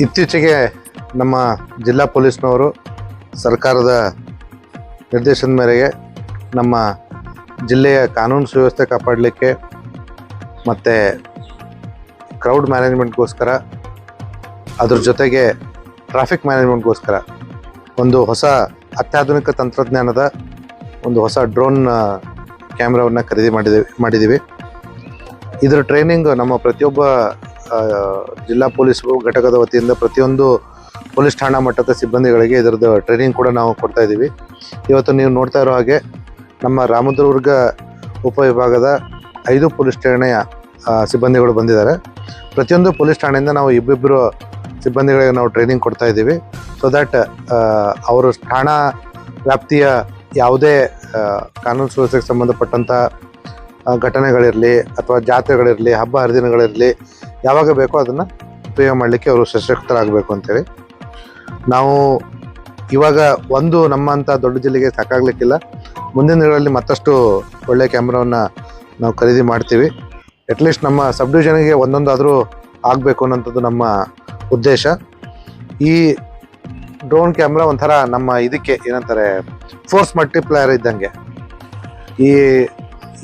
ಇತ್ತೀಚೆಗೆ ನಮ್ಮ ಜಿಲ್ಲಾ ಪೊಲೀಸ್ನವರು ಸರ್ಕಾರದ ನಿರ್ದೇಶನದ ಮೇರೆಗೆ ನಮ್ಮ ಜಿಲ್ಲೆಯ ಕಾನೂನು ಸುವ್ಯವಸ್ಥೆ ಕಾಪಾಡಲಿಕ್ಕೆ ಮತ್ತು ಕ್ರೌಡ್ ಮ್ಯಾನೇಜ್ಮೆಂಟ್ಗೋಸ್ಕರ ಅದ್ರ ಜೊತೆಗೆ ಟ್ರಾಫಿಕ್ ಮ್ಯಾನೇಜ್ಮೆಂಟ್ಗೋಸ್ಕರ ಒಂದು ಹೊಸ ಅತ್ಯಾಧುನಿಕ ತಂತ್ರಜ್ಞಾನದ ಒಂದು ಹೊಸ ಡ್ರೋನ್ ಕ್ಯಾಮ್ರಾವನ್ನು ಖರೀದಿ ಮಾಡಿದ್ದೀವಿ ಮಾಡಿದ್ದೀವಿ ಇದರ ಟ್ರೈನಿಂಗ್ ನಮ್ಮ ಪ್ರತಿಯೊಬ್ಬ ಜಿಲ್ಲಾ ಪೊಲೀಸ್ ಘಟಕದ ವತಿಯಿಂದ ಪ್ರತಿಯೊಂದು ಪೊಲೀಸ್ ಠಾಣಾ ಮಟ್ಟದ ಸಿಬ್ಬಂದಿಗಳಿಗೆ ಇದರದ್ದು ಟ್ರೈನಿಂಗ್ ಕೂಡ ನಾವು ಕೊಡ್ತಾ ಇದ್ದೀವಿ. ಇವತ್ತು ನೀವು ನೋಡ್ತಾ ಇರೋ ಹಾಗೆ ನಮ್ಮ ರಾಮದುರ್ಗ ಉಪವಿಭಾಗದ ಐದು ಪೊಲೀಸ್ ಠಾಣೆಯ ಸಿಬ್ಬಂದಿಗಳು ಬಂದಿದ್ದಾರೆ. ಪ್ರತಿಯೊಂದು ಪೊಲೀಸ್ ಠಾಣೆಯಿಂದ ನಾವು ಇಬ್ಬಿಬ್ಬರು ಸಿಬ್ಬಂದಿಗಳಿಗೆ ನಾವು ಟ್ರೈನಿಂಗ್ ಕೊಡ್ತಾ ಇದ್ದೀವಿ. ಸೊ ದ್ಯಾಟ್ ಅವರು ಠಾಣಾ ವ್ಯಾಪ್ತಿಯ ಯಾವುದೇ ಕಾನೂನು ಸುವ್ಯವಸ್ಥೆಗೆ ಸಂಬಂಧಪಟ್ಟಂಥ ಆ, ಘಟನೆಗಳಿರಲಿ ಅಥವಾ ಜಾತ್ರೆಗಳಿರಲಿ, ಹಬ್ಬ ಹರಿದಿನಗಳಿರಲಿ ಯಾವಾಗ ಬೇಕೋ ಅದನ್ನು ಪ್ರಯೋಗ ಮಾಡಲಿಕ್ಕೆ ಅವರು ಸಶಕ್ತರಾಗಬೇಕು ಅಂತೇಳಿ. ನಾವು ಇವಾಗ ಒಂದು ನಮ್ಮಂಥ ದೊಡ್ಡ ಜಿಲ್ಲೆಗೆ ಸಾಕಾಗಲಿಕ್ಕಿಲ್ಲ. ಮುಂದಿನ ದಿನಗಳಲ್ಲಿ ಮತ್ತಷ್ಟು ಒಳ್ಳೆಯ ಕ್ಯಾಮ್ರಾವನ್ನು ನಾವು ಖರೀದಿ ಮಾಡ್ತೀವಿ. ಅಟ್ಲೀಸ್ಟ್ ನಮ್ಮ ಸಬ್ ಡಿವಿಷನ್ಗೆ ಒಂದೊಂದಾದರೂ ಆಗಬೇಕು ಅನ್ನೋಂಥದ್ದು ನಮ್ಮ ಉದ್ದೇಶ. ಈ ಡ್ರೋನ್ ಕ್ಯಾಮ್ರಾ ಒಂಥರ ನಮ್ಮ ಇದಕ್ಕೆ ಏನಂತಾರೆ, ಫೋರ್ಸ್ ಮಲ್ಟಿಪ್ಲಯರ್ ಇದ್ದಂಗೆ. ಈ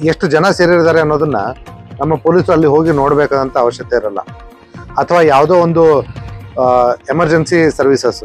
ಎಷ್ಟು ಜನ ಸೇರಿದ್ದಾರೆ ಅನ್ನೋದನ್ನ ನಮ್ಮ ಪೊಲೀಸರು ಅಲ್ಲಿ ಹೋಗಿ ನೋಡ್ಬೇಕಾದಂತ ಅವಶ್ಯಕತೆ ಇರಲ್ಲ. ಅಥವಾ ಯಾವುದೋ ಒಂದು ಎಮರ್ಜೆನ್ಸಿ ಸರ್ವಿಸಸ್